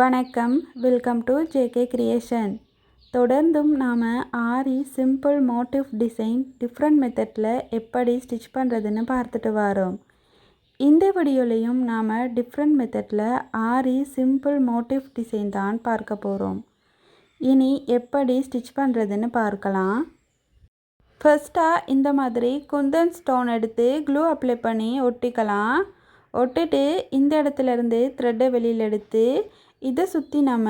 வணக்கம். Welcome to JK creation தொடர்ந்தும் நாம் aari simple motif design different மெத்தடில் எப்படி ஸ்டிச் பண்ணுறதுன்னு பார்த்துட்டு வரோம். இந்த வீடியோலையும் நாம் டிஃப்ரெண்ட் மெத்தடில் ஆரி சிம்பிள் மோட்டிவ் டிசைன் தான் பார்க்க போகிறோம் இனி எப்படி ஸ்டிச் பண்ணுறதுன்னு பார்க்கலாம். ஃபர்ஸ்ட்டாக இந்த மாதிரி குந்தன் ஸ்டோன் எடுத்து க்ளூ அப்ளை பண்ணி ஒட்டிக்கலாம். ஒட்டிட்டு இந்த இடத்துல இருந்து த்ரெட்டை வெளியில் எடுத்து இதை சுற்றி நம்ம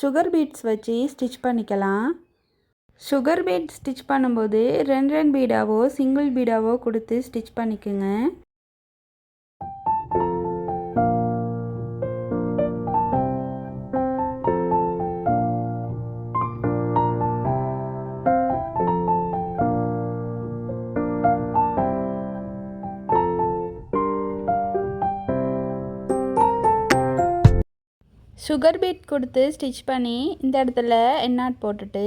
சுகர் பீட்ஸ் வச்சு ஸ்டிச் பண்ணிக்கலாம். சுகர் பீட் ஸ்டிச் பண்ணும்போது ரெண்டு ரெண்டு பீடாவோ சிங்கிள் பீடாவோ கொடுத்து ஸ்டிச் பண்ணிக்கோங்க. சுகர் பீட் கொடுத்து ஸ்டிச் பண்ணி இந்த இடத்துல எண்ணாட் போட்டுட்டு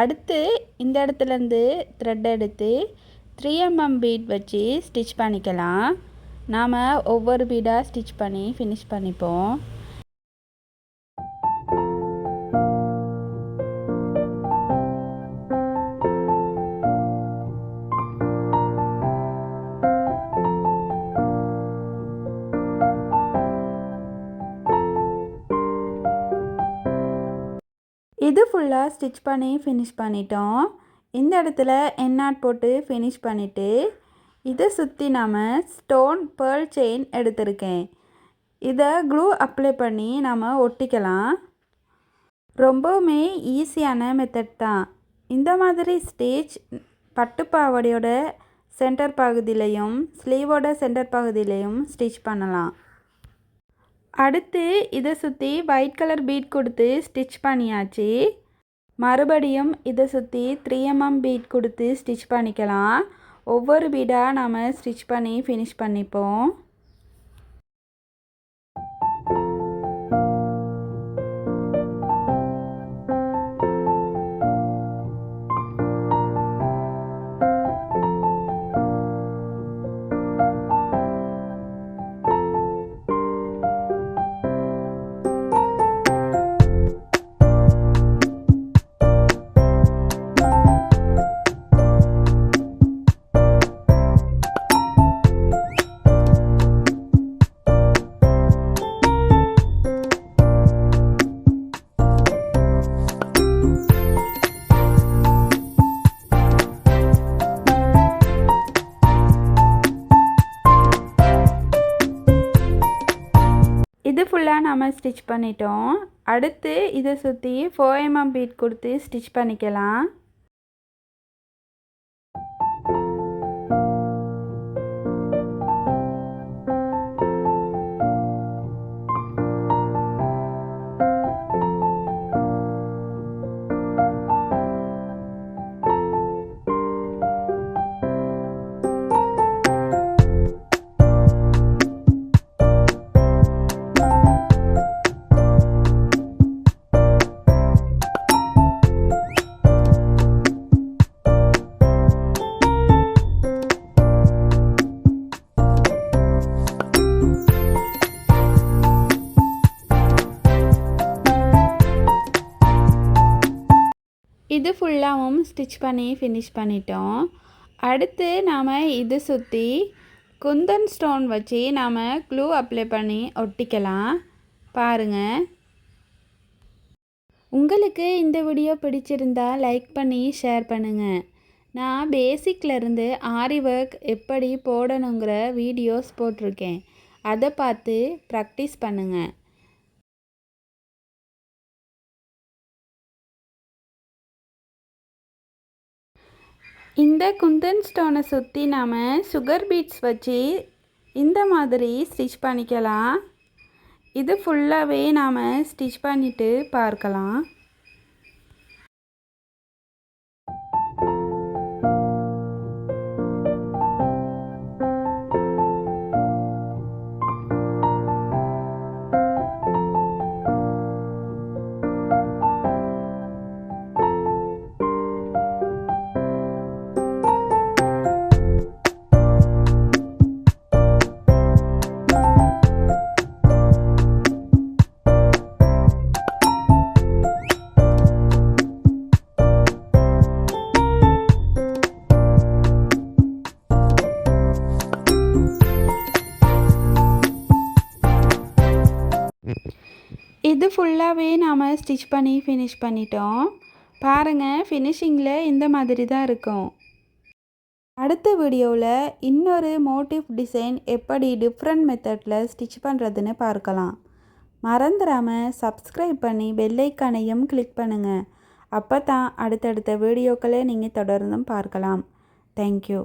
அடுத்து இந்த இடத்துலேருந்து த்ரெட் எடுத்து த்ரீ எம்எம் பீட் வச்சு ஸ்டிச் பண்ணிக்கலாம். நாம் ஒவ்வொரு பீடாக ஸ்டிச் பண்ணி ஃபினிஷ் பண்ணிப்போம். இது ஃபுல்லாக ஸ்டிச் பண்ணி ஃபினிஷ் பண்ணிட்டோம். இந்த இடத்துல எண்ணாட் போட்டு ஃபினிஷ் பண்ணிவிட்டு இதை சுற்றி நாம் ஸ்டோன் பேர்ல் செயின் எடுத்திருக்கேன். இதை க்ளூ அப்ளை பண்ணி நாம் ஒட்டிக்கலாம். ரொம்பவுமே ஈஸியான மெத்தட் தான். இந்த மாதிரி ஸ்டிச் பட்டுப்பாவடையோட சென்டர் பகுதியிலையும் ஸ்லீவோட சென்டர் பகுதியிலையும் ஸ்டிச் பண்ணலாம். அடுத்து இதை சுற்றி ஒயிட் கலர் பீட் கொடுத்து ஸ்டிச் பண்ணியாச்சு. மறுபடியும் இதை சுற்றி த்ரீ எம்எம் பீட் கொடுத்து ஸ்டிச் பண்ணிக்கலாம். ஒவ்வொரு பீடாக நாம் ஸ்டிச் பண்ணி ஃபினிஷ் பண்ணிப்போம். நம்ம ஸ்டிச் பண்ணிட்டோம். அடுத்து இதை சுற்றி ஃபோர் எம்எம் பீட் கொடுத்து ஸ்டிச் பண்ணிக்கலாம். இது ஃபுல்லாகவும் ஸ்டிச் பண்ணி ஃபினிஷ் பண்ணிட்டோம். அடுத்து நாம் இது சுற்றி குந்தன் ஸ்டோன் வச்சு நாம் க்ளூ அப்ளை பண்ணி ஒட்டிக்கலாம். பாருங்கள் உங்களுக்கு இந்த வீடியோ பிடிச்சிருந்தா லைக் பண்ணி ஷேர் பண்ணுங்கள் நான் பேசிக்லேருந்து ஆரி ஒர்க் எப்படி போடணுங்கிற வீடியோஸ் போட்டிருக்கேன். அதை பார்த்து ப்ராக்டிஸ் பண்ணுங்கள் இந்த குந்தன் ஸ்டோனை சுற்றி நாம் சுகர் பீட்ஸ் வச்சு இந்த மாதிரி ஸ்டிச் பண்ணிக்கலாம். இது ஃபுல்லாகவே நாம் ஸ்டிச் பண்ணிவிட்டு பார்க்கலாம். இது ஃபுல்லாகவே நாம் ஸ்டிச் பண்ணி ஃபினிஷ் பண்ணிட்டோம். பாருங்கள் ஃபினிஷிங்கில் இந்த மாதிரி தான் இருக்கும். அடுத்த வீடியோவில் இன்னொரு மோட்டிவ் டிசைன் எப்படி டிஃப்ரெண்ட் மெத்தடில் ஸ்டிச் பண்ணுறதுன்னு பார்க்கலாம். மறந்துடாமல் சப்ஸ்கிரைப் பண்ணி பெல்லைக்கானையும் கிளிக் பண்ணுங்கள் அப்போ தான் அடுத்தடுத்த வீடியோக்களை நீங்கள் தொடர்ந்தும் பார்க்கலாம். தேங்க்யூ